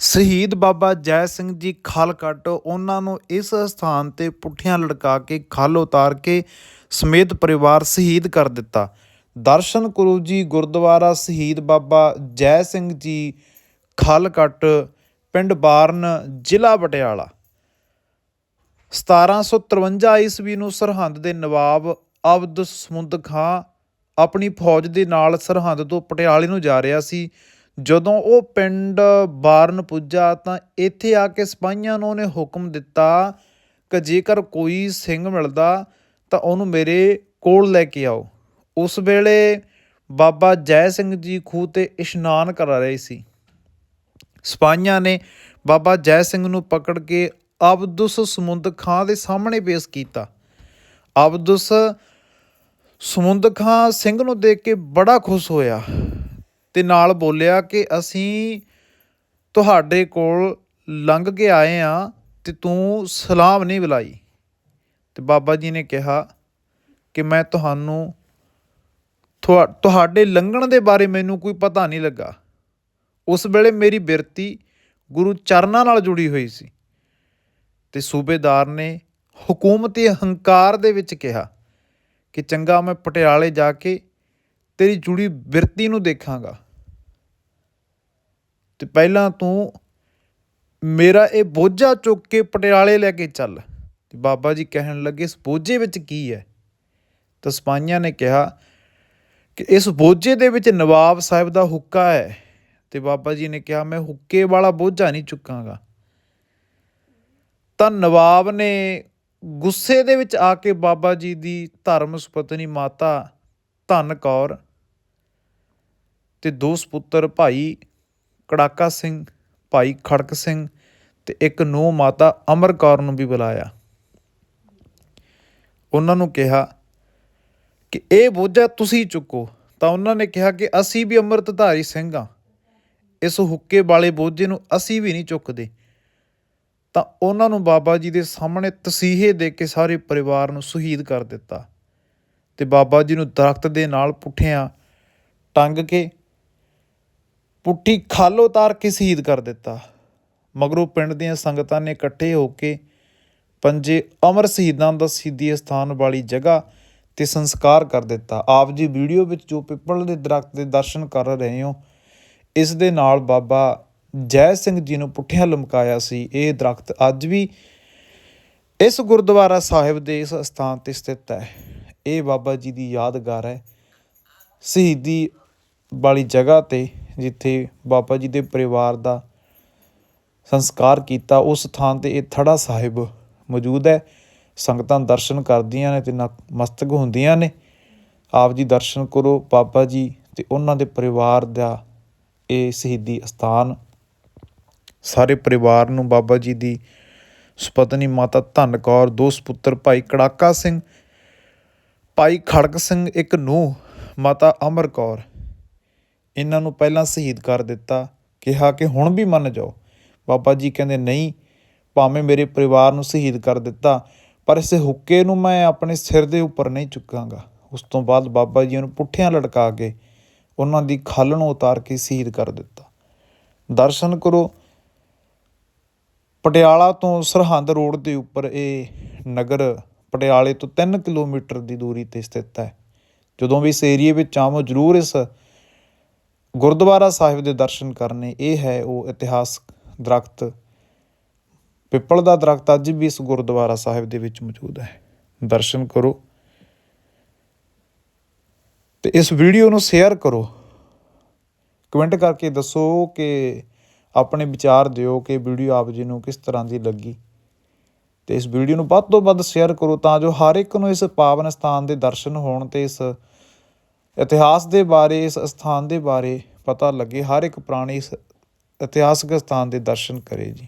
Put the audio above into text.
ਸ਼ਹੀਦ ਬਾਬਾ ਜੈ ਸਿੰਘ ਜੀ ਖਲ ਕੱਟ ਉਹਨਾਂ ਨੂੰ ਇਸ ਸਥਾਨ ਤੇ ਪੁੱਠਿਆਂ ਲਟਕਾ ਕੇ ਖਲ ਉਤਾਰ ਕੇ ਸਮੇਤ ਪਰਿਵਾਰ ਸ਼ਹੀਦ ਕਰ ਦਿੱਤਾ। ਦਰਸ਼ਨ ਗੁਰੂ ਜੀ ਗੁਰਦੁਆਰਾ ਸ਼ਹੀਦ ਬਾਬਾ ਜੈ ਸਿੰਘ ਜੀ ਖਲ ਕੱਟ ਪਿੰਡ ਬਾਰਨ, ਜ਼ਿਲ੍ਹਾ ਪਟਿਆਲਾ। 1753 ਈਸਵੀ ਨੂੰ ਸਰਹੰਦ ਦੇ ਨਵਾਬ ਅਬਦ ਸਮੁੰਦ ਖਾਂ ਆਪਣੀ ਫੌਜ ਦੇ ਨਾਲ ਸਰਹੰਦ ਤੋਂ ਪਟਿਆਲੇ ਨੂੰ ਜਾ ਰਿਹਾ ਸੀ। ਜਦੋਂ ਉਹ ਪਿੰਡ ਬਾਰਨ ਪੁੱਜਾ ਤਾਂ ਇੱਥੇ ਆ ਕੇ ਸਿਪਾਹੀਆਂ ਨੂੰ ਉਹਨੇ ਹੁਕਮ ਦਿੱਤਾ ਕਿ ਜੇਕਰ ਕੋਈ ਸਿੰਘ ਮਿਲਦਾ ਤਾਂ ਉਹਨੂੰ ਮੇਰੇ ਕੋਲ ਲੈ ਕੇ ਆਓ। ਉਸ ਵੇਲੇ ਬਾਬਾ ਜੈ ਸਿੰਘ ਜੀ ਖੂਹ ਤੇ ਇਸ਼ਨਾਨ ਕਰਾ ਰਹੇ ਸੀ। ਸਿਪਾਹੀਆਂ ਨੇ ਬਾਬਾ ਜੈ ਸਿੰਘ ਨੂੰ ਪਕੜ ਕੇ ਅਬਦੁਸ ਸਮੁੰਦ ਖਾਂ ਦੇ ਸਾਹਮਣੇ ਪੇਸ਼ ਕੀਤਾ। ਅਬਦੁਸ ਸਮੁੰਦ ਖਾਂ ਸਿੰਘ ਨੂੰ ਦੇਖ ਕੇ ਬੜਾ ਖੁਸ਼ ਹੋਇਆ। ਅਤੇ ਨਾਲ ਬੋਲਿਆ ਕਿ ਅਸੀਂ ਤੁਹਾਡੇ ਕੋਲ ਲੰਘ ਕੇ ਆਏ ਹਾਂ ਅਤੇ ਤੂੰ ਸਲਾਮ ਨਹੀਂ ਬੁਲਾਈ। ਅਤੇ ਬਾਬਾ ਜੀ ਨੇ ਕਿਹਾ ਕਿ ਮੈਂ ਤੁਹਾਨੂੰ ਤੁਹਾ- ਤੁਹਾਡੇ ਲੰਘਣ ਦੇ ਬਾਰੇ ਮੈਨੂੰ ਕੋਈ ਪਤਾ ਨਹੀਂ ਲੱਗਾ। ਉਸ ਵੇਲੇ ਮੇਰੀ ਬਿਰਤੀ ਗੁਰੂ ਚਰਨਾਂ ਨਾਲ ਜੁੜੀ ਹੋਈ ਸੀ। ਤੇ ਸੂਬੇਦਾਰ ਨੇ ਹਕੂਮਤੀ ਹੰਕਾਰ ਦੇ ਵਿੱਚ ਕਿਹਾ ਕਿ ਚੰਗਾ ਮੈਂ ਪਟਿਆਲੇ ਜਾ ਕੇ ਤੇਰੀ ਜੁੜੀ ਬਿਰਤੀ ਨੂੰ ਦੇਖਾਂਗਾ। ਤੇ ਪਹਿਲਾਂ ਤੂੰ ਮੇਰਾ ਇਹ ਬੋਝਾ ਚੁੱਕ ਕੇ ਪਟਿਆਲੇ ਲੈ ਕੇ ਚੱਲ। ਤੇ ਬਾਬਾ ਜੀ ਕਹਿਣ ਲੱਗੇ, ਇਸ ਬੋਝੇ ਵਿੱਚ ਕੀ ਹੈ? ਤਾਂ ਸਿਪਾਹੀਆਂ ਨੇ ਕਿਹਾ ਕਿ ਇਸ ਬੋਝੇ ਦੇ ਵਿੱਚ ਨਵਾਬ ਸਾਹਿਬ ਦਾ ਹੁੱਕਾ ਹੈ। ਤੇ ਬਾਬਾ ਜੀ ਨੇ ਕਿਹਾ, ਮੈਂ ਹੁੱਕੇ ਵਾਲਾ ਬੋਝਾ ਨਹੀਂ ਚੁੱਕਾਂਗਾ। ਤਾਂ ਨਵਾਬ ਨੇ ਗੁੱਸੇ ਦੇ ਵਿੱਚ ਆ ਕੇ ਬਾਬਾ ਜੀ ਦੀ ਧਰਮ ਸੁਪਤਨੀ ਮਾਤਾ ਧਨ ਕੌਰ ਤੇ ਦੋ ਸੁਪੁੱਤਰ ਭਾਈ ਕੜਾਕਾ ਸਿੰਘ, ਭਾਈ ਖੜਕ ਸਿੰਘ ਤੇ ਇੱਕ ਨੂੰਹ ਮਾਤਾ ਅਮਰ ਕੌਰ ਨੂੰ ਵੀ ਬੁਲਾਇਆ। ਉਹਨਾਂ ਨੂੰ ਕਿਹਾ ਕਿ, ਇਹ ਬੋਝਾ ਤੁਸੀਂ ਚੁੱਕੋ। ਤਾਂ ਉਹਨਾਂ ਨੇ ਕਿਹਾ ਕਿ, ਅਸੀਂ ਵੀ ਅੰਮ੍ਰਿਤਧਾਰੀ ਸਿੰਘ ਹਾਂ। ਇਸ ਹੁੱਕੇ ਵਾਲੇ ਬੋਝੇ ਨੂੰ ਅਸੀਂ ਵੀ ਨਹੀਂ ਚੁੱਕਦੇ। ਤਾਂ ਉਹਨਾਂ ਨੂੰ ਬਾਬਾ ਜੀ ਦੇ ਸਾਹਮਣੇ ਤਸੀਹੇ ਦੇ ਕੇ ਸਾਰੇ ਪਰਿਵਾਰ ਨੂੰ ਸ਼ਹੀਦ ਕਰ ਦਿੱਤਾ ਤੇ ਬਾਬਾ ਜੀ ਨੂੰ ਦਰਖਤ ਦੇ ਨਾਲ ਪੁੱਠਿਆਂ ਟੰਗ ਕੇ ਪੁੱਠੀ ਖਾਲ ਉਤਾਰ ਕੇ ਸ਼ਹੀਦ ਕਰ ਦਿੱਤਾ। ਮਗਰੋਂ ਪਿੰਡ ਦੀਆਂ ਸੰਗਤਾਂ ਨੇ ਇਕੱਠੇ ਹੋ ਕੇ ਪੰਜੇ ਅਮਰ ਸ਼ਹੀਦਾਂ ਦਾ ਸਿੱਧੀ ਸਥਾਨ ਵਾਲੀ ਜਗ੍ਹਾ ਤੇ ਸੰਸਕਾਰ ਕਰ ਦਿੱਤਾ। ਆਪ ਜੀ ਵੀਡੀਓ ਵਿੱਚ ਜੋ ਪਿੱਪਲ ਦੇ ਦਰਖਤ ਦੇ ਦਰਸ਼ਨ ਕਰ ਰਹੇ ਹੋ, ਇਸ ਦੇ ਨਾਲ ਬਾਬਾ ਜੈ ਸਿੰਘ ਜੀ ਨੂੰ ਪੁੱਠਿਆਂ ਲਮਕਾਇਆ ਸੀ। ਇਹ ਦਰਖਤ ਅੱਜ ਵੀ ਇਸ ਗੁਰਦੁਆਰਾ ਸਾਹਿਬ ਦੇ ਇਸ ਸਥਾਨ ਤੇ ਸਥਿਤ ਹੈ। ਇਹ ਬਾਬਾ ਜੀ ਦੀ ਯਾਦਗਾਰ ਹੈ। ਸ਼ਹੀਦੀ ਵਾਲੀ ਜਗ੍ਹਾ ਤੇ ਜਿੱਥੇ ਬਾਬਾ ਜੀ ਦੇ ਪਰਿਵਾਰ ਦਾ ਸੰਸਕਾਰ ਕੀਤਾ, ਉਸ ਥਾਂ ਤੇ ਇਹ ਥੜਾ ਸਾਹਿਬ ਮੌਜੂਦ ਹੈ। ਸੰਗਤਾਂ ਦਰਸ਼ਨ ਕਰਦੀਆਂ ਨੇ ਤੇ ਨਤਮਸਤਕ ਹੁੰਦੀਆਂ ਨੇ। ਆਪ ਜੀ ਦਰਸ਼ਨ ਕਰੋ ਬਾਬਾ ਜੀ ਤੇ ਉਹਨਾਂ ਦੇ ਪਰਿਵਾਰ ਦਾ ਇਹ ਸ਼ਹੀਦੀ ਅਸਥਾਨ। ਸਾਰੇ ਪਰਿਵਾਰ ਨੂੰ ਬਾਬਾ ਜੀ ਦੀ ਸੁਪਤਨੀ ਮਾਤਾ ਧੰਨ ਕੌਰ, ਦੋ ਸੁਪੁੱਤਰ ਭਾਈ ਕੜਾਕਾ ਸਿੰਘ, ਭਾਈ ਖੜਕ ਸਿੰਘ, ਇੱਕ ਨੂੰਹ ਮਾਤਾ ਅਮਰ ਕੌਰ। ਇਹਨਾਂ ਨੂੰ ਪਹਿਲਾਂ ਸ਼ਹੀਦ ਕਰ ਦਿੱਤਾ, ਕਿਹਾ ਕਿ ਹੁਣ ਵੀ ਮੰਨ ਜਾਓ। ਬਾਬਾ ਜੀ ਕਹਿੰਦੇ, ਨਹੀਂ, ਭਾਵੇਂ ਮੇਰੇ ਪਰਿਵਾਰ ਨੂੰ ਸ਼ਹੀਦ ਕਰ ਦਿੱਤਾ, ਪਰ ਇਸ ਹੁੱਕੇ ਨੂੰ ਮੈਂ ਆਪਣੇ ਸਿਰ ਦੇ ਉੱਪਰ ਨਹੀਂ ਚੁੱਕਾਂਗਾ। ਉਸ ਤੋਂ ਬਾਅਦ ਬਾਬਾ ਜੀ ਨੂੰ ਪੁੱਠਿਆਂ ਲਟਕਾ ਕੇ ਉਹਨਾਂ ਦੀ ਖੱਲ ਨੂੰ ਉਤਾਰ ਕੇ ਸ਼ਹੀਦ ਕਰ ਦਿੱਤਾ। ਦਰਸ਼ਨ ਕਰੋ, ਪਟਿਆਲਾ ਤੋਂ ਸਰਹੰਦ ਰੋਡ ਦੇ ਉੱਪਰ ਇਹ ਨਗਰ ਪਟਿਆਲੇ ਤੋਂ 3 ਕਿਲੋਮੀਟਰ ਦੀ ਦੂਰੀ ਤੇ ਸਥਿਤ ਹੈ। ਜਦੋਂ ਵੀ ਇਸ ਏਰੀਏ ਵਿੱਚ ਆਵੋ, ਜਰੂਰ ਇਸ ਗੁਰਦੁਆਰਾ ਸਾਹਿਬ ਦੇ ਦਰਸ਼ਨ ਕਰਨੇ, ਇਹ ਹੈ ਉਹ ਇਤਿਹਾਸਕ ਦਰਖਤ, ਪਿੱਪਲ ਦਾ ਦਰਖਤ ਅੱਜ ਵੀ ਇਸ ਗੁਰਦੁਆਰਾ ਸਾਹਿਬ ਦੇ ਵਿੱਚ ਮੌਜੂਦ ਹੈ। ਦਰਸ਼ਨ ਕਰੋ। ਤੇ ਇਸ ਵੀਡੀਓ ਨੂੰ ਸ਼ੇਅਰ ਕਰੋ। ਕਮੈਂਟ ਕਰਕੇ ਦੱਸੋ ਕਿ ਆਪਣੇ ਵਿਚਾਰ ਦਿਓ ਕਿ ਵੀਡੀਓ ਆਪ ਜੀ ਨੂੰ ਕਿਸ ਤਰ੍ਹਾਂ ਦੀ ਲੱਗੀ। ਤੇ ਇਸ ਵੀਡੀਓ ਨੂੰ ਵੱਧ ਤੋਂ ਵੱਧ ਸ਼ੇਅਰ ਕਰੋ ਤਾਂ ਜੋ ਹਰ ਇੱਕ ਨੂੰ ਇਸ ਪਾਵਨ ਸਥਾਨ ਦੇ ਦਰਸ਼ਨ ਹੋਣ ਤੇ ਇਸ ਇਤਿਹਾਸ ਦੇ ਬਾਰੇ, ਇਸ ਅਸਥਾਨ ਦੇ ਬਾਰੇ ਪਤਾ ਲੱਗੇ। ਹਰ ਇੱਕ ਪ੍ਰਾਣੀ ਇਸ ਇਤਿਹਾਸਕ ਸਥਾਨ ਦੇ ਦਰਸ਼ਨ ਕਰੇ ਜੀ।